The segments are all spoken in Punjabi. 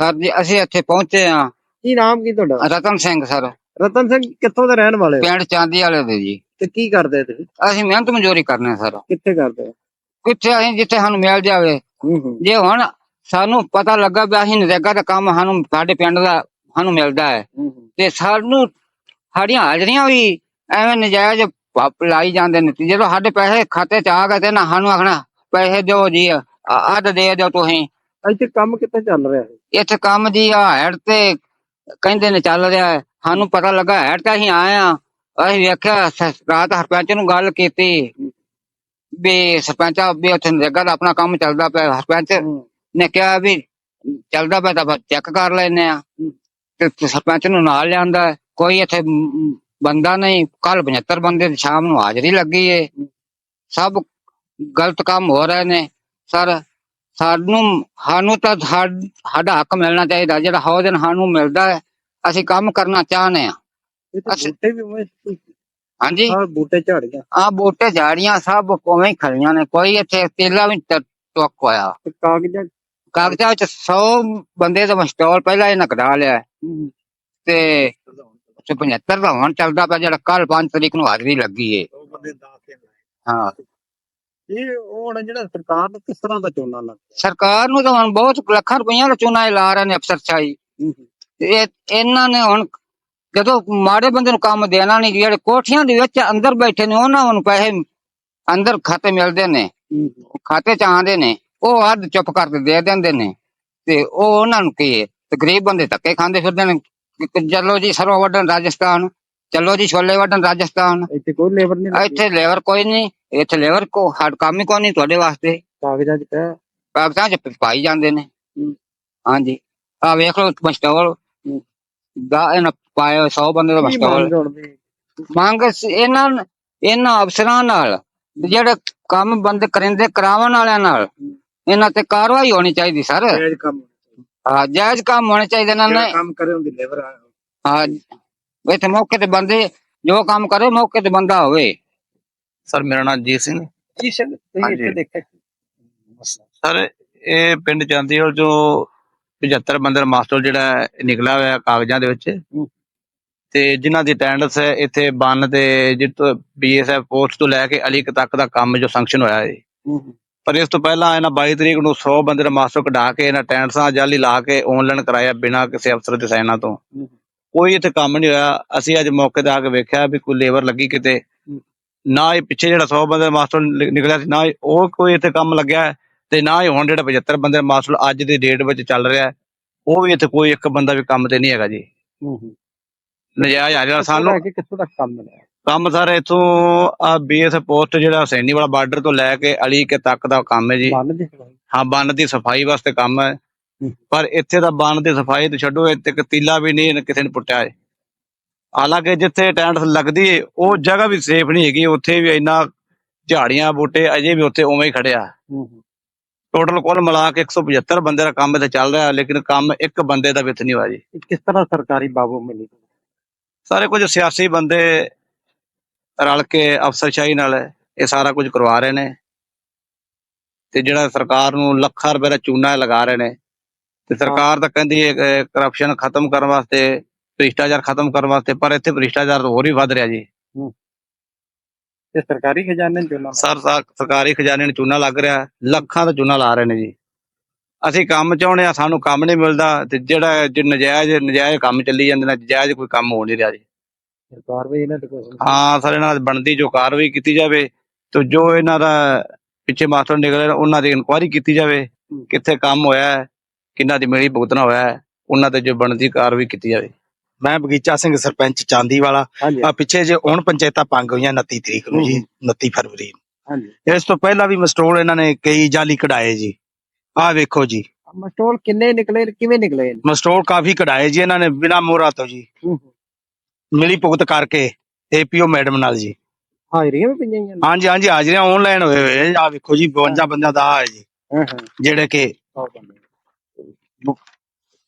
ਸਰ ਜੀ ਅਸੀਂ ਇੱਥੇ ਪਹੁੰਚੇ ਆ ਕੀ ਨਾਮ ਕੀ ਤੁਹਾਡਾ? ਰਤਨ ਸਿੰਘ ਸਰ। ਰਤਨ ਸਿੰਘ ਕਿੱਥੋਂ ਦੇ ਰਹਿਣ ਵਾਲੇ ਹੋ? ਪਿੰਡ ਚਾਂਦੀ ਵਾਲੇ ਦੇ ਜੀ। ਤੇ ਕੀ ਕਰਦੇ ਤੁਸੀਂ? ਅਸੀਂ ਮਿਹਨਤ ਮਜ਼ਦੂਰੀ ਕਰਨੇ ਸਰ। ਕਿੱਥੇ ਕਰਦੇ ਹੋ? ਕਿੱਥੇ ਅਸੀਂ ਜਿੱਥੇ ਸਾਨੂੰ ਮਿਲ ਜਾਵੇ। ਹੂੰ ਹੂੰ। ਜੇ ਹੁਣ ਸਾਨੂੰ ਪਤਾ ਲੱਗਾ ਵੀ ਅਸੀਂ ਨਰੇਗਾ ਦਾ ਕੰਮ ਸਾਨੂੰ ਸਾਡੇ ਪਿੰਡ ਦਾ ਸਾਨੂੰ ਮਿਲਦਾ ਹੈ ਹੂੰ ਹੂੰ। ਤੇ ਸਾਨੂੰ ਸਾਡੀਆਂ ਹਾਜ਼ਰੀਆਂ ਵੀ ਐਵੇਂ ਨਜਾਇਜ਼ ਲਾਈ ਜਾਂਦੇ ਨੇ। ਤੇ ਜਦੋਂ ਸਾਡੇ ਪੈਸੇ ਖਾਤੇ ਚ ਆ ਗਏ ਤੇ ਨਾ ਸਾਨੂੰ ਆਖਣਾ ਪੈਸੇ ਦਿਓ ਜੀ ਅੱਧ ਦੇ ਦਿਓ ਤੁਸੀਂ। ਇੱਥੇ ਕੰਮ ਕਿੱਥੇ ਚੱਲ ਰਿਹਾ ਹੈ? ਇੱਥੇ ਕੰਮ ਦੀ ਆ ਹੈਡ ਤੇ ਕਹਿੰਦੇ ਨੇ ਚੱਲ ਰਿਹਾ ਹੈ। ਸਾਨੂੰ ਪਤਾ ਲੱਗਾ ਹੈਡ ਤੇ ਅਸੀਂ ਆਏ ਆ ਅਸੀਂ ਵੇਖਿਆ ਸ- ਰਾਤ ਸਰਪੰਚ ਨੂੰ ਗੱਲ ਕੀਤੀ ਵੀ ਸਰਪੰਚ ਆ ਵੀ ਉੱਥੇ ਨਰੇਗਾ ਦਾ ਆਪਣਾ ਕੰਮ ਚੱਲਦਾ ਪਿਆ ਸਰਪੰਚ ਨੇ ਕਿਹਾ ਵੀ ਚੱਲਦਾ ਪਿਆ ਤਾਂ ਚੈੱਕ ਕਰ ਲੈਨੇ ਆ ਤੇ ਤੇ ਸਰਪੰਚ ਨੂੰ ਨਾਲ ਲਿਆਂਦਾ ਹੈ। ਕੋਈ ਇੱਥੇ ਮ, ਮ, ਬੰਦਾ ਨਹੀਂ। ਕੱਲ 75 ਬੰਦੇ ਦੀ ਸ਼ਾਮ ਨੂੰ ਹਾਜ਼ਰੀ ਲੱਗੀ ਏ। ਸਭ ਗਲਤ ਕੰਮ ਹੋ ਰਹੇ ਨੇ। ਸਰ ਸਾਨੂੰ ਸਾਨੂੰ ਤਾਂ ਸਾਡ- ਹੱਕ ਮਿਲਣਾ ਚਾਹੀਦਾ ਜਿਹੜਾ ਹੌ ਦਿਨ ਸਾਨੂੰ ਮਿਲਦਾ ਹੈ ਅਸੀਂ ਕੰਮ ਕਰਨਾ ਚਾਹਨੇ ਆ ਇਹ। ਬੂਟੇ ਵੀ ਹਾਂਜੀ? ਆਹ ਬੂਟੇ ਝਾੜੀਆਂ ਆ ਬੂਟੇ ਝਾੜੀਆਂ ਸਭ ਉਵੇਂ ਖੜੀਆਂ ਨੇ ਕੋਈ ਇੱਥੇ ਤੇਲਾ ਵੀ ਟੁੱਕ ਹੋਇਆ। ਕਾਗਜ਼ਾਂ ਕਾਗਜ਼ਾਂ ਵਿੱਚ 100 ਬੰਦੇ ਦਾ ਮਸਟੋਲ ਪਹਿਲਾਂ ਇਹਨਾਂ ਕਢਾ ਲਿਆ ਤੇ 75 ਦਾ ਹੁਣ ਚੱਲਦਾ ਪਿਆ ਜਿਹੜਾ ਕੱਲ 5 ਤਰੀਕ ਨੂੰ ਹਾਜ਼ਰੀ ਲੱਗੀ ਏ। ਉਹ ਬੰਦੇ ਦਾਤੇ ਹਾਂ। ਇਹ ਉਹ ਹੁਣ ਜਿਹੜਾ ਸਰਕਾਰ ਦਾ ਕਿਸ ਤਰ੍ਹਾਂ ਦਾ ਚੋਣਾ ਲੱਗ ਸਰਕਾਰ ਨੂੰ ਤਾਂ ਹੁਣ ਬਹੁਤ ਲੱਖਾਂ ਰੁਪਈਆ ਦਾ ਚੂਨਾ ਇਹ ਲਾ ਰਹੇ ਨੇ ਤੇ ਇਹ ਇਹਨਾਂ ਨੇ ਹੁਣ ਜਦੋਂ ਮਾੜੇ ਬੰਦੇ ਨੂੰ ਕੰਮ ਦੇਣਾ ਨਹੀਂ ਜਿਹੜੇ ਕੋਠੀਆਂ ਦੇ ਵਿੱਚ ਅੰਦਰ ਬੈਠੇ ਨੇ ਉਹਨਾਂ ਨੂੰ ਪੈਸੇ ਅੰਦਰ ਖਾਤੇ ਮਿਲਦੇ ਨੇ। ਖਾਤੇ ਚ ਆਉਂਦੇ ਨੇ ਉਹ ਅੱਧ ਚੁੱਪ ਕਰਕੇ ਦੇ ਦਿੰਦੇ ਨੇ। ਤੇ ਉਹ ਉਹਨਾਂ ਨੂੰ ਕੀ ਤੇ ਗਰੀਬ ਬੰਦੇ ਧੱਕੇ ਖਾਂਦੇ ਫਿਰਦੇ ਨੇ। ਚਲੋ ਜੀ ਸਰੋਂ ਵੱਢਣ ਰਾਜਸਥਾਨ ਚਲੋ ਜੀ ਛੋਲੇ ਵੱਢਣ ਰਾਜਸਥਾਨ। ਇੱਥੇ ਕੋਈ ਲੇਬਰ ਨਹੀਂ। ਇੱਥੇ ਲੇਬਰ ਕੋਈ ਨਹੀਂ। ਇੱਥੇ ਲੇਬਰ ਕੋ ਹੱਡ ਕੰਮ ਹੀ ਕੋਈ ਨਹੀਂ ਤੁਹਾਡੇ ਵਾਸਤੇ। ਕਾਗਜ਼ਾਂ 'ਚ ਪਿਆ ਕਾਗਜ਼ਾਂ ਚ ਪਾਈ ਜਾਂਦੇ ਨੇ। ਹਾਂਜੀ। ਆ ਵੇਖ ਲਓ ਮਸਟੋਲ ਦਾ ਇਹਨਾਂ ਪਾਏ 100 ਬੰਦੇ ਦਾ ਕੀ ਮਸਟੋਲ ਮੰਗ ਇਹਨਾਂ ਇਹਨਾਂ ਅਫਸਰਾਂ ਨਾਲ ਜਿਹੜੇ ਕੰਮ ਬੰਦ ਕਰਿੰਦੇ ਕਰਾਉਣ ਵਾਲਿਆਂ ਨਾਲ ਇਹਨਾਂ ਤੇ ਕਾਰਵਾਈ ਹੋਣੀ ਚਾਹੀਦੀ ਸਰ। ਜਾਇਜ਼ ਕੰਮ ਹਾਂ ਜਾਇਜ਼ ਕੰਮ ਹੋਣੇ ਚਾਹੀਦੇ ਨੇ। ਕੰਮ ਕਰੇ ਉਹਦੀ ਲੇਬਰ ਆ। ਹਾਂ ਇੱਥੇ ਮੌਕੇ ਤੇ ਬੰਦੇ ਜੋ ਕੰਮ ਕਰੇ ਮੌਕੇ ਤੇ ਬੰਦਾ ਹੋਵੇ। ਸਰ ਮੇਰਾ ਨਾਮ ਜੀਤ ਸਿੰਘ। ਜੀ ਸਿੰਘ ਤੁਸੀਂ ਹਾਂਜੀ। ਇੱਥੇ ਦੇਖਿਆ ਸਰ ਇਹ ਪਿੰਡ ਚਾਂਦੀਵਾਲ ਜੋ 75 ਬੰਦਰ ਮਾਸਟਰ ਜਿਹੜਾ ਹੈ, ਨਿਕਲਿਆ ਹੋਇਆ ਕਾਗਜ਼ਾਂ ਦੇ ਵਿੱਚ। ਤੇ ਜਿਨ੍ਹਾਂ ਦੀ ਅਟੈਂਡੈਂਸ ਹੈ ਇੱਥੇ ਬੰਨ ਤੇ ਜਿੱਤੋਂ ਬੀਐਸਐਫ ਪੋਸਟ ਤੋਂ ਲੈ ਕੇ ਅਲੀ ਤੱਕ ਦਾ ਕੰਮ ਜੋ ਸੰਕਸ਼ਨ ਹੋਇਆ ਹੈ। ਪਰ ਇਸ ਤੋਂ ਪਹਿਲਾਂ ਇਹਨਾਂ 22 ਤਰੀਕ ਨੂੰ 100 ਬੰਦੇ ਦਾ ਮਾਸਟਰ ਕਢਾ ਕੇ ਇਹਨਾਂ ਅਟੈਂਡੈਂਸਾਂ ਜਾਲੀ ਲਾ ਕੇ ਆਨਲਾਈਨ ਕਰਾਇਆ ਬਿਨਾਂ ਕਿਸੇ ਅਫਸਰ ਦੇ ਸਾਈਨਾਂ ਤੋਂ। ਕੋਈ ਇੱਥੇ ਕੰਮ ਨਹੀਂ ਹੋਇਆ। ਅਸੀਂ ਅੱਜ ਮੌਕੇ ਤੇ ਆ ਕੇ ਵੇਖਿਆ ਵੀ ਕੋਈ ਲੇਬਰ ਲੱਗੀ ਕਿਤੇ। ਨਾ ਹੀ ਪਿੱਛੇ ਜਿਹੜਾ 100 ਬੰਦੇ ਦਾ ਮਾਸਟਰ ਨਿਕਲਿਆ ਸੀ ਨਾ ਉਹ ਕੋਈ ਇੱਥੇ ਕੰਮ ਲੱਗਿਆ ਤੇ ਨਾ ਹੀ ਹੁਣ ਜਿਹੜਾ 75 ਬੰਦੇ ਦਾ ਮਾਸਟਰ ਅੱਜ ਦੀ ਡੇਟ ਵਿੱਚ ਚੱਲ ਰਿਹਾ ਉਹ ਵੀ ਇੱਥੇ ਕੋਈ ਇੱਕ ਬੰਦਾ ਵੀ ਕੰਮ ਤੇ ਨਹੀਂ ਹੈਗਾ ਜੀ। ਨਜਾਇਜ਼ ਆ ਰਿਹਾ ਸਾਨੂੰ ਕਿੱਥੋਂ ਤੱਕ ਕੰਮ ਮਿਲਿਆ? ਕੰਮ ਸਰ ਇਥੋਂ ਆ ਬੀਐਸ ਪੋਸਟ ਜਿਹੜਾ ਸੈਣੀ ਵਾਲਾ ਬਾਰਡਰ ਤੋਂ ਲੈ ਕੇ ਅਲੀ ਕੇ ਤੱਕ ਦਾ ਕੰਮ ਹੈ ਜੀ। ਹਾਂ ਬੰਨ ਦੀ ਸਫ਼ਾਈ ਵਾਸਤੇ ਕੰਮ ਹੈ। ਪਰ ਇੱਥੇ ਦਾ ਬੰਨ ਦੀ ਸਫ਼ਾਈ ਤੇ ਛੱਡੋ ਇੱਥੇ ਤੀਲਾ ਵੀ ਨਹੀਂ ਕਿਸੇ ਨੇ ਪੁੱਟਿਆ ਹੈ। ਹਾਲਾਂਕਿ ਜਿੱਥੇ ਟੈਂਟ ਲੱਗਦੀ ਉਹ ਜਗ੍ਹਾ ਵੀ ਸੇਫ ਨਹੀਂ ਹੈਗੀ ਉੱਥੇ ਵੀ ਇੰਨਾ ਝਾੜੀਆਂ ਬੂਟੇ ਅਜੇ ਵੀ ਉੱਥੇ ਉਵੇਂ ਹੀ ਖੜਿਆ ਟੋਟਲ ਕੁੱਲ ਮਿਲਾ ਕੇ 175 ਬੰਦੇ ਦਾ ਕੰਮ ਇੱਥੇ ਚੱਲ ਰਿਹਾ ਲੇਕਿਨ ਕੰਮ ਇੱਕ ਬੰਦੇ ਦਾ ਵੀ ਇੱਥੇ ਨਹੀਂ ਹੋਇਆ ਜੀ। ਕਿਸ ਤਰ੍ਹਾਂ ਸਰਕਾਰੀ ਬਾਬੂ ਮਿਲੀ? ਸਾਰੇ ਕੁਝ ਸਿਆਸੀ ਬੰਦੇ ਰਲ ਕੇ ਅਫਸਰਸ਼ਾਹੀ ਨਾਲ ਇਹ ਸਾਰਾ ਕੁਝ ਕਰਵਾ ਰਹੇ ਨੇ। ਤੇ ਜਿਹੜਾ ਸਰਕਾਰ ਨੂੰ ਲੱਖਾਂ ਰੁਪਏ ਦਾ ਚੂਨਾ ਲਗਾ ਰਹੇ ਨੇ ਤੇ ਸਰਕਾਰ ਤਾਂ ਕਹਿੰਦੀ ਹੈ ਕਰਪਸ਼ਨ ਖਤਮ ਕਰਨ ਵਾਸਤੇ ਭ੍ਰਿਸ਼ਟਾਚਾਰ ਖਤਮ ਕਰਨ ਵਾਸਤੇ ਪਰ ਇੱਥੇ ਭ੍ਰਿਸ਼ਟਾਚਾਰ ਹੋਰ ਹੀ ਵੱਧ ਰਿਹਾ ਜੀ। ਤੇ ਸਰਕਾਰੀ ਖਜ਼ਾਨੇ ਚ ਉਹਨਾਂ ਸਰ ਸਰ- ਸਰਕਾਰੀ ਖਜ਼ਾਨੇ ਨੂੰ ਚੂਨਾ ਲੱਗ ਰਿਹਾ ਲੱਖਾਂ ਦਾ ਚੂਨਾ ਲਾ ਰਹੇ ਨੇ ਜੀ। ਅਸੀਂ ਕੰਮ ਚਾਹੁੰਦੇ ਆ ਸਾਨੂੰ ਕੰਮ ਨਹੀਂ ਮਿਲਦਾ ਤੇ ਜਿਹੜਾ ਜੋ ਨਜਾਇਜ਼ ਨਜਾਇਜ਼ ਕੰਮ ਚੱਲੀ ਜਾਂਦੇ ਨੇ ਜਾਇਜ਼ ਕੋਈ ਕੰਮ ਹੋ ਨਹੀਂ ਰਿਹਾ ਜੀ। ਸਰਕਾਰ ਵੀ ਇਹਨਾਂ ਤੇ ਕੋਈ ਹਾਂ ਸਰ ਇਹਨਾਂ ਦੀ ਬਣਦੀ ਜੋ ਕਾਰਵਾਈ ਕੀਤੀ ਜਾਵੇ ਤੇ ਜੋ ਇਹਨਾਂ ਦਾ ਪਿੱਛੇ ਮਾਸਟਰ ਨਿਕਲੇ ਉਹਨਾਂ ਦੀ ਇਨਕੁਆਇਰੀ ਕੀਤੀ ਜਾਵੇ ਕਿੱਥੇ ਕੰਮ ਹੋਇਆ ਹੈ ਕਿੰਨਾ ਦੀ ਮੇਰੀ ਭੁਗਤਣਾ ਹੋਇਆ ਹੈ ਉਹਨਾਂ ਤੇ ਜੋ ਬਣਦੀ ਕਾਰਵਾਈ ਕੀਤੀ ਜਾਵੇ। ਮੈਂ ਬਗੀਚਾ ਸਿੰਘ ਸਰਪੰਚ ਚਾਂਦੀ ਵਾਲਾ ਹਾਂਜੀ। ਆ ਪਿੱਛੇ ਜੇ ਹੁਣ ਪੰਚਾਇਤਾਂ ਪੰਗ ਹੋਈਆਂ 29 ਤਰੀਕ ਨੂੰ ਜੀ 29 ਫਰਵਰੀ ਨੂੰ। ਹਾਂਜੀ। ਇਸ ਤੋਂ ਪਹਿਲਾਂ ਵੀ ਮਸਟੋਲ ਇਹਨਾਂ ਨੇ ਕਈ ਜਾਲੀ ਕਢਾਏ ਜੀ। ਆਹ ਵੇਖੋ ਜੀ। ਮਸਟੋਲ ਕਿੰਨੇ ਨਿਕਲੇ ਕਿਵੇਂ ਨਿਕਲੇ ਮਸਟੋਲ ਕਾਫੀ ਕਢਾਏ ਜੀ ਇਹਨਾਂ ਨੇ ਬਿਨਾ ਮੋਹਰਾ ਤੋਂ ਜੀ। ਮਿਲੀ ਭੁਗਤ ਕਰਕੇ ਏਪੀਓ ਮੈਡਮ ਨਾਲ ਜੀ। ਹਾਜ਼ਰੀਆਂ ਵੀ ਪਈਆਂ ਹੋਈਆਂ ਨੇ? ਹਾਂਜੀ ਹਾਂਜੀ ਹਾਜ਼ਰੀਆਂ ਆਨਲਾਈਨ ਹੋਏ ਹੋਏ ਆ। ਵੇਖੋ ਜੀ 52 ਬੰਦਿਆਂ ਦਾ ਆਹ ਹੈ ਜੀ। ਹਾਂ ਹਾਂ। ਜਿਹੜੇ ਕਿ ਸੌ ਬੰਦੇ।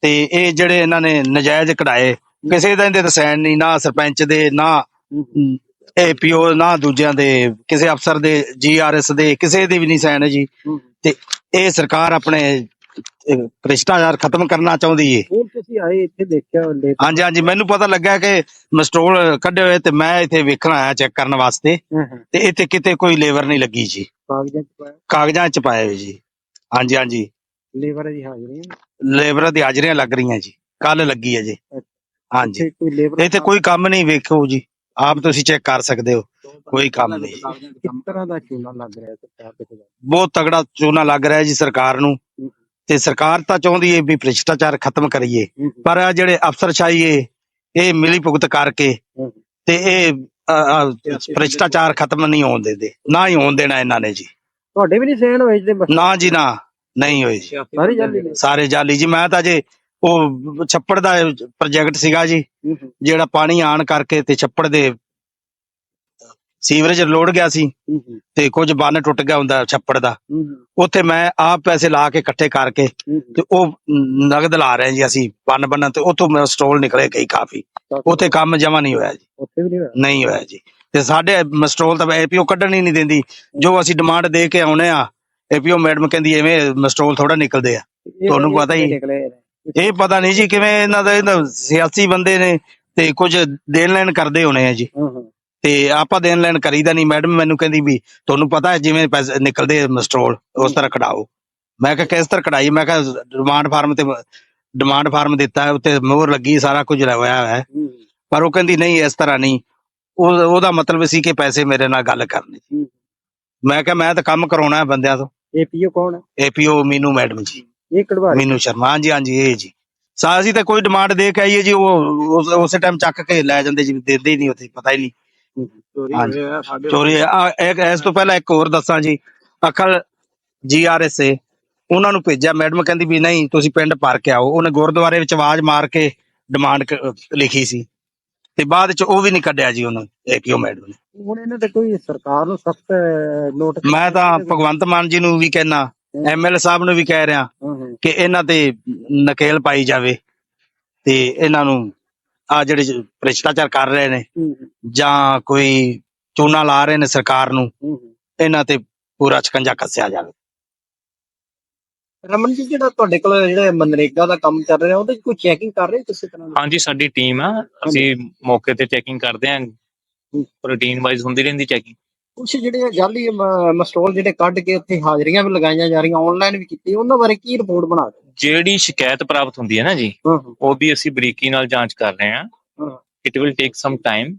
ਤੇ ਇਹ ਜਿਹੜੇ ਇਹਨਾਂ ਨੇ ਨਜਾਇਜ਼ ਕਢਾਏ ਕਿਸੇ ਦਾ ਇਹਦੇ ਸਾਈਨ ਨਹੀਂ ਨਾ ਸਰਪੰਚ ਦੇ ਨਾ ਏਪੀਓ ਨਾ ਦੂਜਿਆਂ ਦੇ ਕਿਸੇ ਅਫਸਰ ਦੇ ਜੀਆਰਐਸ ਦੇ ਕਿਸੇ ਦੇ ਵੀ ਨਹੀਂ ਸਾਈਨ ਹੈ। ਜੀ। ਤੇ ਇਹ ਸਰਕਾਰ ਆਪਣੇ ਇਹ ਭ੍ਰਿਸ਼ਟਾਚਾਰ ਖਤਮ ਕਰਨਾ ਚਾਹੁੰਦੀ ਏ। ਹੁਣ ਤੁਸੀਂ ਆਏ ਇੱਥੇ ਦੇਖਿਆ ਲੈ ਹਾਂਜੀ ਹਾਂਜੀ ਮੈਨੂੰ ਪਤਾ ਲੱਗਾ ਕਿ ਮਸਟਰੋਲ ਕੱਢੇ ਹੋਏ ਤੇ ਮੈਂ ਇੱਥੇ ਵੇਖਣ ਆਇਆ ਚੈੱਕ ਕਰਨ ਵਾਸਤੇ। ਤੇ ਇੱਥੇ ਕਿਤੇ ਕੋਈ ਲੇਬਰ ਨਹੀਂ ਲੱਗੀ ਜੀ। ਕਾਗਜ਼ਾਂ ਚ ਪਾਇਆ? ਕਾਗਜ਼ਾਂ 'ਚ ਪਾਏ ਹੋਏ ਜੀ। ਹਾਂਜੀ ਹਾਂਜੀ। ਲੇਬਰ ਦੀ ਹਾਜ਼ਰੀ ਲੇਬਰਾਂ ਦੀ ਹਾਜ਼ਰੀਆਂ ਲੱਗ ਰਹੀਆਂ ਜੀ। ਕੱਲ ਲੱਗੀ ਹੈ ਜੀ। ਹਾਂਜੀ। ਇੱਥੇ ਕੋਈ ਲੇਬਰ ਇੱਥੇ ਕੋਈ ਕੰਮ ਨਹੀਂ ਵੇਖੋ ਜੀ। ਆਪ ਤੁਸੀਂ ਚੈੱਕ ਕਰ ਸਕਦੇ ਹੋ। ਕੋਈ ਕੰਮ ਨਹੀਂ। ਕਿਸ ਤਰ੍ਹਾਂ ਦਾ ਚੂਨਾ ਲੱਗ ਰਿਹਾ ਸਰਕਾਰ ਦੇ ਖਿਲਾਫ। ਬਹੁਤ ਤਗੜਾ ਚੋਣਾ ਲੱਗ ਰਿਹਾ ਜੀ ਸਰਕਾਰ ਨੂੰ। ਤੇ ਸਰਕਾਰ ਤਾਂ ਚਾਹੁੰਦੀ ਏ ਵੀ ਭ੍ਰਿਸ਼ਟਾਚਾਰ ਖਤਮ ਕਰੀਏ। ਪਰ ਆ ਜਿਹੜੇ ਅਫਸਰਸ਼ਾਹੀ ਏ ਇਹ ਮਿਲੀ ਭੁਗਤ ਕਰਕੇ ਹੂੰ। ਤੇ ਇਹ ਅ, ਅ, ਭ੍ਰਿਸ਼ਟਾਚਾਰ ਖਤਮ ਨਹੀਂ ਹੋਣ ਦਿੰਦੇ। ਨਾ ਹੀ ਹੋਣ ਦੇਣਾ ਇਹਨਾਂ ਨੇ ਜੀ। ਤੁਹਾਡੇ ਵੀ ਨਹੀਂ ਸਹਿਣ ਹੋਏ ਬਸ ਨਾ ਜੀ ਨਾ ਨਹੀਂ ਹੋਏ ਜੀ। ਸਾਰੀ ਜਾਲੀ ਨੇ? ਸਾਰੇ ਜਾਲੀ ਜੀ। ਮੈਂ ਤਾਂ ਜੇ ਉਹ ਛੱਪੜ ਦਾ ਪ੍ਰੋਜੈਕਟ ਸੀਗਾ ਜੀ ਜਿਹੜਾ ਪਾਣੀ ਆਣ ਕਰਕੇ ਤੇ ਛੱਪੜ ਦੇ ਸੀਵਰੇਜ ਲੋੜ ਗਿਆ ਸੀ ਤੇ ਕੁਝ ਬੰਨ ਟੁੱਟ ਗਿਆ ਹੁੰਦਾ ਛੱਪੜ ਦਾ। ਉੱਥੇ ਮੈਂ ਆਪ ਪੈਸੇ ਲਾ ਕੇ ਇਕੱਠੇ ਕਰਕੇ ਤੇ ਉਹ ਨਗਦ ਲਾ ਰਹੇ ਜੀ ਅਸੀਂ ਬੰਨ ਬੰਨ ਤੇ ਉੱਥੋਂ ਮੇਰਾ ਸਟੋਲ ਨਿਕਲੇ ਕਈ ਕਾਫੀ। ਉੱਥੇ ਕੰਮ ਜਮਾ ਨਹੀਂ ਹੋਇਆ ਜੀ। ਉੱਥੇ ਵੀ ਨਹੀਂ ਹੋਇਆ? ਨਹੀਂ ਹੋਇਆ ਜੀ। ਤੇ ਸਾਡੇ ਮਸਟਰੋਲ ਤਾਂ ਏਪੀਓ ਕੱਢਣ ਹੀ ਨਹੀਂ ਦਿੰਦੀ। ਜੋ ਅਸੀਂ ਡਿਮਾਂਡ ਦੇ ਕੇ ਆਉਨੇ ਆ ਏਪੀਓ ਮੈਡਮ ਕਹਿੰਦੀ ਐਵੇਂ ਮਸਟਰੋਲ ਥੋੜਾ ਨਿਕਲਦੇ ਆ। ਤੁਹਾਨੂੰ ਪਤਾ ਹੀ-। ਇਹ ਪਤਾ ਨਹੀਂ ਜੀ ਕਿਵੇਂ ਇਹਨਾਂ ਦਾ ਇਹਨਾਂ ਸਿਆਸੀ ਬੰਦੇ ਨੇ ਤੇ ਕੁਝ ਦੇਣ ਲੈਣ ਕਰਦੇ ਹੋਣੇ ਆ ਜੀ। ਤੇ ਆਪਾਂ ਦੇਣ ਲੈਣ ਕਰੀਦਾ ਨਹੀਂ। ਮੈਡਮ ਮੈਨੂੰ ਕਹਿੰਦੀ ਵੀ ਤੁਹਾਨੂੰ ਪਤਾ ਹੈ ਜਿਵੇਂ ਪੈਸੇ ਨਿਕਲਦੇ ਮਸਟਰੋਲ ਉਸ ਤਰ੍ਹਾਂ ਕਢਾਓ। ਮੈਂ ਕਿਹਾ ਕਿਸ ਤਰ੍ਹਾਂ ਕਢਾਈ? ਮੈਂ ਕਿਹਾ ਡਿਮਾਂਡ ਫਾਰਮ ਤੇ ਡਿਮਾਂਡ ਫਾਰਮ ਦਿੱਤਾ ਹੈ ਉੱਤੇ ਮੋਹਰ ਲੱਗੀ ਸਾਰਾ ਕੁਝ ਹੋਇਆ ਹੈ। ਪਰ ਉਹ ਕਹਿੰਦੀ ਨਹੀਂ ਇਸ ਤਰ੍ਹਾਂ ਨਹੀਂ। ਉਹ ਉਹਦਾ ਮਤਲਬ ਸੀ ਕਿ ਪੈਸੇ ਮੇਰੇ ਨਾਲ ਗੱਲ ਕਰਨੀ। ਮੈਂ ਕਿਹਾ ਮੈਂ ਤਾਂ ਕੰਮ ਕਰਾਉਣਾ ਹੈ ਬੰਦਿਆਂ ਤੋਂ। ਇਹ ਪੀਓ ਕੌਣ ਹੈ? ਏਪੀਓ ਮੀਨੂ ਮੈਡਮ ਜੀ। ਇਹ ਕਢਵਾ ਮੀਨੂ ਸ਼ਰਮਾ ਹਾਂਜੀ ਹਾਂਜੀ ਇਹ ਜੀ। ਸਾ ਅਸੀਂ ਤਾਂ ਕੋਈ ਡਿਮਾਂਡ ਦੇ ਕੇ ਆਈਏ ਜੀ ਉਹ ਉਸ- ਉਸੇ ਟਾਈਮ ਚੱਕ ਕੇ ਲੈ ਜਾਂਦੇ ਜੀ ਦਿੰਦੇ ਹੀ ਨਹੀਂ ਉੱਥੇ ਪਤਾ ਹੀ ਨਹੀਂ। ਚੋਰੀ ਹਾਂਜੀ। ਹੋਇਆ ਸਾਡੇ ਚੋਰੀ ਆ ਇੱਕ ਇਸ ਤੋਂ ਪਹਿਲਾਂ ਇੱਕ ਹੋਰ ਦੱਸਾਂ ਜੀ। ਅਕਲ ਜੀਆਰਐਸਏ ਉਹਨਾਂ ਨੂੰ ਭੇਜਿਆ। ਮੈਡਮ ਕਹਿੰਦੀ ਵੀ ਨਹੀਂ ਤੁਸੀਂ ਪਿੰਡ ਭਰ ਕੇ ਆਓ। ਉਹਨੇ ਗੁਰਦੁਆਰੇ ਵਿੱਚ ਆਵਾਜ਼ ਮਾਰ ਕੇ ਡਿਮਾਂਡ ਲਿਖੀ ਸੀ। ਤੇ ਬਾਅਦ ਚ ਉਹ ਵੀ ਨਹੀਂ ਕੱਢਿਆ ਜੀ ਉਹਨੂੰ ਏਪੀਓ ਮੈਡਮ ਨੇ। ਹੁਣ ਇਹਨਾਂ ਤੇ ਕੋਈ ਸਰਕਾਰ ਨੂੰ ਸਖਤ ਨੋਟ ਮੈਂ ਤਾਂ ਭਗਵੰਤ ਮਾਨ ਜੀ ਨੂੰ ਵੀ ਕਹਿਣਾ ਐਮਐਲਏ ਸਾਹਿਬ ਨੂੰ ਵੀ ਕਹਿ ਰਿਹਾ ਕਿ ਇਹਨਾਂ ਤੇ ਨਕੇਲ ਪਾਈ ਜਾਵੇ ਤੇ ਇਹਨਾਂ ਨੂੰ ਆ ਜਿਹੜੇ ਭ੍ਰਿਸ਼ਟਾਚਾਰ ਕਰ ਰਹੇ ਨੇ ਜਾਂ ਕੋਈ ਚੂਨਾ ਲਾ ਰਹੇ ਨੇ ਸਰਕਾਰ ਨੂੰ। ਇਹਨਾਂ ਤੇ ਪੂਰਾ ਸ਼ਿਕੰਜਾ ਕੱਸਿਆ ਜਾਵੇ। ਰਮਨ ਜੀ ਜਿਹੜਾ ਤੁਹਾਡੇ ਕੋਲ ਜਿਹੜਾ ਮਨਰੇਗਾ ਦਾ ਕੰਮ ਚੱਲ ਰਿਹਾ ਉਹਦੇ 'ਚ ਕੋਈ ਚੈਕਿੰਗ ਕਰ ਰਹੇ ਕਿਸੇ ਤਰ੍ਹਾਂ ਦੀ? ਹਾਂਜੀ ਸਾਡੀ ਟੀਮ ਆ। ਅਸੀਂ ਮੌਕੇ ਤੇ ਚੈਕਿੰਗ ਕਰਦੇ ਆਂ ਰੂਟੀਨ ਵਾਈਜ਼ ਹੁੰਦੀ ਰਹਿੰਦੀ ਚੈਕਿੰਗ ਕੁਛ ਜਿਹੜੇ ਜਾਲੀ ਮਸਟੋਲ ਜਿਹੜੇ ਕੱਢ ਕੇ ਉੱਥੇ ਹਾਜ਼ਰੀਆਂ ਵੀ ਲਗਾਈਆਂ ਜਾ ਰਹੀਆਂ ਆਨਲਾਈਨ ਵੀ ਕੀਤੀ ਉਹਨਾਂ ਬਾਰੇ ਕੀ ਰਿਪੋਰਟ ਬਣਾ ਰਹੇ ਜਿਹੜੀ ਸ਼ਿਕਾਇਤ ਪ੍ਰਾਪਤ ਹੁੰਦੀ ਹੈ ਨਾ ਜੀ ਹਾਂ ਹਾਂ। ਉਹਦੀ ਅਸੀਂ ਬਰੀਕੀ ਨਾਲ ਜਾਂਚ ਕਰ ਰਹੇ ਹਾਂ। ਹਾਂ। It will take some time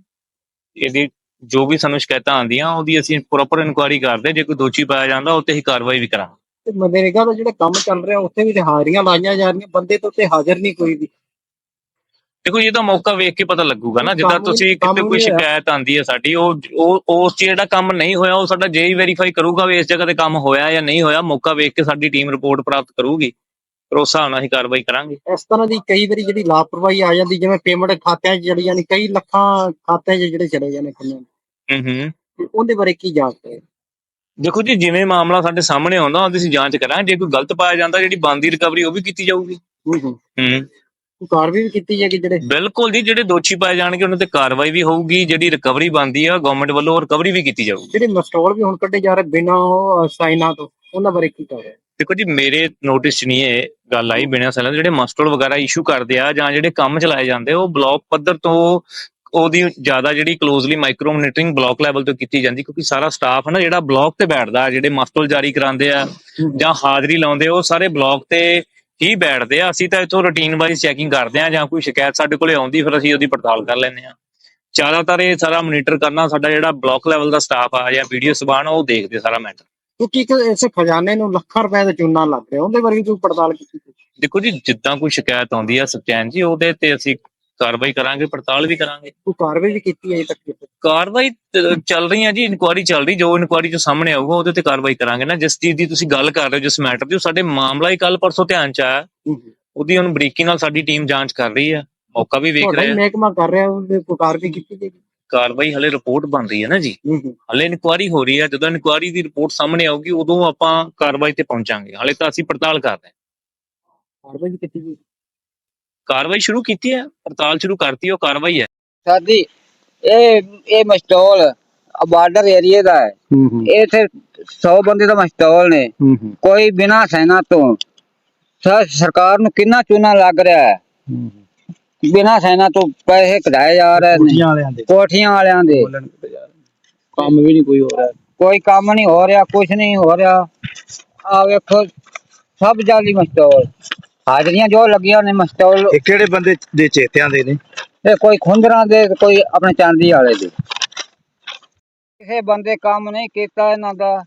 ਇਹਦੀ ਜੋ ਵੀ ਸਾਨੂੰ ਸ਼ਿਕਾਇਤਾਂ ਆਉਂਦੀਆਂ ਉਹਦੀ ਅਸੀਂ ਪ੍ਰੋਪਰ ਇਨਕੁਆਇਰੀ ਕਰਦੇ ਜੇ ਕੋਈ ਦੋਸ਼ੀ ਪਾਇਆ ਜਾਂਦਾ ਉਹ ਤੇ ਹੀ ਕਾਰਵਾਈ ਵੀ ਕਰਾਂਗੇ। ਤੇ ਮਨਰੇਗਾ ਦਾ ਜਿਹੜਾ ਕੰਮ ਚੱਲ ਰਿਹਾ ਉੱਥੇ ਵੀ ਤੇ ਹਾਜ਼ਰੀਆਂ ਲਾਈਆਂ ਜਾ ਰਹੀਆਂ ਬੰਦੇ ਤਾਂ ਉੱਥੇ ਹਾਜ਼ਰ ਨਹੀਂ ਕੋਈ ਵੀ। ਦੇਖੋ ਇਹ ਤਾਂ ਮੌਕਾ ਵੇਖ ਕੇ ਪਤਾ ਲੱਗੂਗਾ ਨਾ ਜਿੱਦਾਂ ਤੁਸੀਂ ਕਿਤੇ ਕੋਈ। ਸ਼ਿਕਾਇਤ ਆਂਦੀ ਹੈ ਸਾਡੀ ਉਹ ਉਹ ਉਸ 'ਚ ਜਿਹੜਾ ਕੰਮ ਨਹੀਂ ਹੋਇਆ ਉਹ ਸਾਡਾ ਜੇਈ ਵੈਰੀਫਾਈ ਕਰੂਗਾ ਵੀ ਇਸ ਜਗ੍ਹਾ ਤੇ ਕੰਮ ਹੋਇਆ ਜਾਂ ਨਹੀਂ ਹੋਇਆ ਮੌਕਾ ਵੇਖ ਕੇ ਸਾਡੀ ਟੀਮ ਰਿਪੋਰਟ ਪ੍ਰਾਪਤ ਕਰੂਗੀ। ਫਿਰ ਉਸ ਹਿਸਾਬ ਨਾਲ ਅਸੀਂ ਕਾਰਵਾਈ ਕਰਾਂਗੇ। ਇਸ ਤਰ੍ਹਾਂ ਦੀ ਕਈ ਵਾਰੀ ਜਿਹੜੀ ਲਾਪਰਵਾਹੀ ਆ ਜਾਂਦੀ ਜਿਵੇਂ ਪੇਮੈਂਟ ਖਾਤਿਆਂ 'ਚ ਚਲੀ ਜਾਂਦੀ ਕਈ ਲੱਖਾਂ ਖਾਤਿਆਂ 'ਚ ਜਿਹੜੇ ਚਲੇ ਜਾਂਦੇ ਖੰਨੇ ਹੂੰ ਹੂੰ। ਉਹਦੇ ਬਾਰੇ ਕੀ ਜਾਂਚ ਹੈ ਦੇਖੋ ਜੀ ਜਿਵੇਂ ਮਾਮਲਾ ਸਾਡੇ ਸਾਹਮਣੇ ਆਉਂਦਾ ਉਹਦੀ ਅਸੀਂ ਜਾਂਚ ਕਰਾਂਗੇ। ਜੇ ਕੋਈ ਗਲਤ ਪਾਇਆ ਜਾਂਦਾ ਜਿਹੜੀ ਬੰਦੀ ਰਿਕਵਰੀ ਉਹ ਵੀ ਕੀਤੀ ਜਾਊਗੀ। ਹੂੰ ਹੂੰ। ਹੂੰ। ਕਾਰਵਾਈ ਵੀ ਕੀਤੀ ਜਾਏਗੀ ਜਿਹੜੇ? ਬਿਲਕੁਲ ਜੀ ਜਿਹੜੇ ਦੋਸ਼ੀ ਪਾਏ ਜਾਣਗੇ ਉਹਨਾਂ ਤੇ ਕਾਰਵਾਈ ਵੀ ਹੋਊਗੀ ਜਿਹੜੀ ਰਿਕਵਰੀ ਬੰਦੀ ਆ ਗਵਰਨਮੈਂਟ ਵੱਲੋਂ ਰਿਕਵਰੀ ਵੀ ਕੀਤੀ ਜਾਊਗੀ। ਜਿਹੜੇ ਮਸਟੋਲ ਵੀ ਹੁਣ ਕੱਢੇ ਜਾ ਰਹੇ ਬਿਨਾਂ ਉਹ ਸਾਈਨਾਂ ਤੋਂ ਉਹਨਾਂ ਬਾਰੇ ਕੀ ਕਰ ਰਹੇ? ਦੇਖੋ ਜੀ ਮੇਰੇ ਨੋਟਿਸ 'ਚ ਨਹੀਂ ਇਹ ਗੱਲ ਆਈ ਬਿਨਾਂ ਸੈਲਾਂ ਜਿਹੜੇ ਮਸਟਰ ਵਗੈਰਾ ਇਸ਼ੂ ਕਰਦੇ ਆ ਜਾਂ ਜਿਹੜੇ ਕੰਮ ਚਲਾਏ ਜਾਂਦੇ ਉਹ ਬਲਾਕ ਪੱਧਰ ਤੋਂ ਉਹਦੀ ਜ਼ਿਆਦਾ ਜਿਹੜੀ closely micro monitoring block level ਤੋਂ ਕੀਤੀ ਜਾਂਦੀ ਕਿਉਂਕਿ ਸਾਰਾ ਸਟਾਫ ਹੈ ਨਾ ਜਿਹੜਾ ਬਲਾਕ ਤੇ ਬੈਠਦਾ ਜਿਹੜੇ ਮਸਟਰ ਜਾਰੀ ਕਰਾਉਂਦੇ ਆ ਜਾਂ ਹਾਜ਼ਰੀ ਲਾਉਂਦੇ ਉਹ ਸਾਰੇ ਬਲਾਕ ਤੇ ਹੀ ਬੈਠਦੇ ਆ ਅਸੀਂ ਤਾਂ ਇਥੋਂ ਰੂਟੀਨ ਵਾਈਜ਼ ਚੈਕਿੰਗ ਕਰਦੇ ਆ ਜਾਂ ਕੋਈ ਸ਼ਿਕਾਇਤ ਸਾਡੇ ਕੋਲੇ ਆਉਂਦੀ ਫਿਰ ਅਸੀਂ ਉਹਦੀ ਪੜਤਾਲ ਕਰ ਲੈਂਦੇ ਆ। ਜ਼ਿਆਦਾਤਰ ਇਹ ਸਾਰਾ ਮੋਨੀਟਰ ਕਰਨਾ ਸਾਡਾ ਜਿਹੜਾ ਬਲਾਕ ਲੈਵਲ ਦਾ ਸਟਾਫ ਆ ਜਾਂ ਵੀਡੀਓ ਸਬਾਨ ਉਹ ਦੇਖਦੇ ਸਾਰਾ ਮੈਟਰ ਕਿਉਂਕਿ ਇੱਕ ਇਸੇ ਖਜ਼ਾਨੇ ਨੂੰ ਲੱਖਾਂ ਰੁਪਏ ਦਾ ਚੂਨਾ ਲੱਗ ਰਿਹਾ ਉਹਦੇ ਬਾਰੇ ਵੀ ਤੁਸੀਂ ਪੜਤਾਲ ਕੀਤੀ ਦੇਖੋ ਜੀ ਜਿੱਦਾਂ ਕੋਈ ਸ਼ਿਕਾਇਤ ਆਉਂਦੀ ਆ ਸਚੈਨ ਜੀ ਉਹਦੇ ਤੇ ਅਸੀਂ ਕਾਰਵਾਈ ਕਰਾਂਗੇ ਪੜਤਾਲ ਵੀ ਕਰਾਂਗੇ। ਕੋਈ ਕਾਰਵਾਈ ਵੀ ਕੀਤੀ ਹੈ ਅਜੇ ਤੱਕ? ਕਾਰਵਾਈ ਤ- ਚੱਲ ਰਹੀ ਹੈ ਜੀ ਇਨਕੁਆਇਰੀ ਚੱਲ ਰਹੀ ਜੋ ਇਨਕੁਆਇਰੀ ਚ ਸਾਹਮਣੇ ਆਊਗਾ ਉਹਦੇ ਤੇ ਕਾਰਵਾਈ ਕਰਾਂਗੇ ਨਾ। ਜਿਸ ਚੀਜ਼ ਦੀ ਤੁਸੀਂ ਗੱਲ ਕਰ ਰਹੇ ਹੋ ਜਿਸ ਮੈਟਰ ਦੀ ਉਹ ਸਾਡੇ ਮਾਮਲਾ ਹੀ ਕੱਲ ਪਰਸੋਂ ਧਿਆਨ ਚ ਆਇਆ। ਉਹਦੀ ਹੁਣ ਬਰੀਕੀ ਨਾਲ ਸਾਡੀ ਟੀਮ ਜਾਂਚ ਕਰ ਰਹੀ ਹੈ। ਮੌਕਾ ਵੀ ਵੇਖ ਤੁਹਾਡਾ ਰਹੇ ਹੀ। ਆ ਮਹਿਕਮਾ ਕਰ ਰਿਹਾ ਉਹਦੇ ਕੋਈ ਕਾਰਵਾਈ ਕੀਤੀ ਜਾਏਗੀ ਕਾਰਵਾਈ ਹਲੇ ਰਿਪੋਰਟ ਬਣ ਰਹੀ ਹੈ ਨਾ ਜੀ। ਹੂੰ ਹੂੰ। ਹਲੇ ਇਨਕੁਆਇਰੀ ਹੋ ਰਹੀ ਹੈ। ਜਦੋਂ ਇਨਕੁਆਇਰੀ ਦੀ ਰਿਪੋਰਟ ਸਾਹਮਣੇ ਆਊਗੀ ਉਦੋਂ ਆਪਾਂ ਕਾਰਵਾਈ ਤੇ ਪਹੁੰਚਾਂਗੇ। ਹਲੇ ਤਾਂ ਅਸੀਂ ਪੜਤਾਲ ਕਰ ਰਹੇ ਹਾਂ। ਕਾਰਵਾਈ ਵੀ ਕੀਤੀ ਜਾਏਗੀ ਕਾਰਵਾਈ ਸ਼ੁਰੂ ਕੀਤੀ ਹੈ? ਪੜਤਾਲ ਸ਼ੁਰੂ ਕਰਤੀ ਉਹ ਕਾਰਵਾਈ ਹੈ? ਸਾਡੀ ਇਹ ਇਹ ਮਸਟੋਲ ਬਾਰਡਰ ਏਰੀਏ ਦਾ ਹੈ। ਹੂੰ ਹੂੰ। ਇਹ ਤੇ 100 ਬੰਦੇ ਦਾ ਮਸਟੋਲ ਨੇ। ਹੂੰ ਹੂੰ। ਕੋਈ ਬਿਨਾ ਸੈਨਾ ਤੋਂ। ਸਰ ਸਰਕਾਰ ਨੂੰ ਕਿੰਨਾ ਚੂਨਾ ਲੱਗ ਰਿਹਾ ਹੈ? ਬਿਨਾਂ ਸੈਨਾ ਤੋਂ ਪੈਸੇ ਕਢਾਏ ਜਾ ਰਹੇ ਨੇ। ਕੁੜੀਆਂ ਵਾਲਿਆਂ ਦੇ। ਕੋਠੀਆਂ ਵਾਲਿਆਂ ਦੇ। ਕੰਮ ਵੀ ਨਹੀਂ ਕੋਈ ਹੋ ਰਿਹਾ। ਕੋਈ ਕੰਮ ਨਹੀਂ ਹੋ ਰਿਹਾ ਕੁਝ ਨਹੀਂ ਹੋ ਰਿਹਾ। ਆ ਵੇਖੋ ਸਭ ਜਾਲੀ ਮਸਟੋਲ ਹਾਜ਼ਰੀਆਂ ਜੋ ਲੱਗੀਆਂ ਨੇ ਮਸਟੋਲ ਇਹ ਕਿਹੜੇ ਬੰਦੇ ਦੇ ਚੇਤਿਆਂ ਦੇ ਨੇ? ਇਹ ਕੋਈ ਖੁੰਦਰਾਂ ਦੇ ਕੋਈ ਆਪਣੇ ਚਾਂਦੀ ਵਾਲੇ ਦੇ। ਕਿਸੇ ਬੰਦੇ ਕੰਮ ਨਹੀਂ ਕੀਤਾ ਇਹਨਾਂ ਦਾ।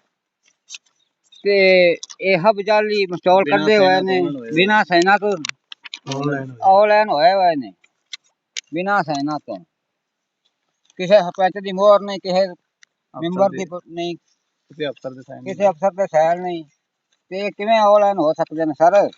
ਤੇ ਇਹ ਹਬ ਜਾਲੀ ਮਸਟੋਲ ਕੱਢੇ ਹੋਏ ਨੇ। ਬਿਨਾਂ ਸੈਨਾ ਤੋਂ। ਆਨਲਾਈਨ ਹੋਏ ਹੋਏ ਨੇ। ਬਿਨਾਂ ਸੈਨਾ ਤੋਂ। ਕਿਸੇ ਸਰਪੰਚ ਦੀ ਮੋਹਰ ਨਹੀਂ ਕਿਸੇ ਮੈਂਬਰ ਦੀ ਨਹੀਂ। ਕਿਸੇ ਅਫਸਰ ਦੇ ਸਾਈਨ ਕਿਸੇ ਅਫਸਰ ਦੇ ਸੈਲ ਨਹੀਂ। ਤੇ ਇਹ ਕਿਵੇਂ ਆਨਲਾਈਨ ਹੋ ਸਕਦੇ ਨੇ ਸਰ?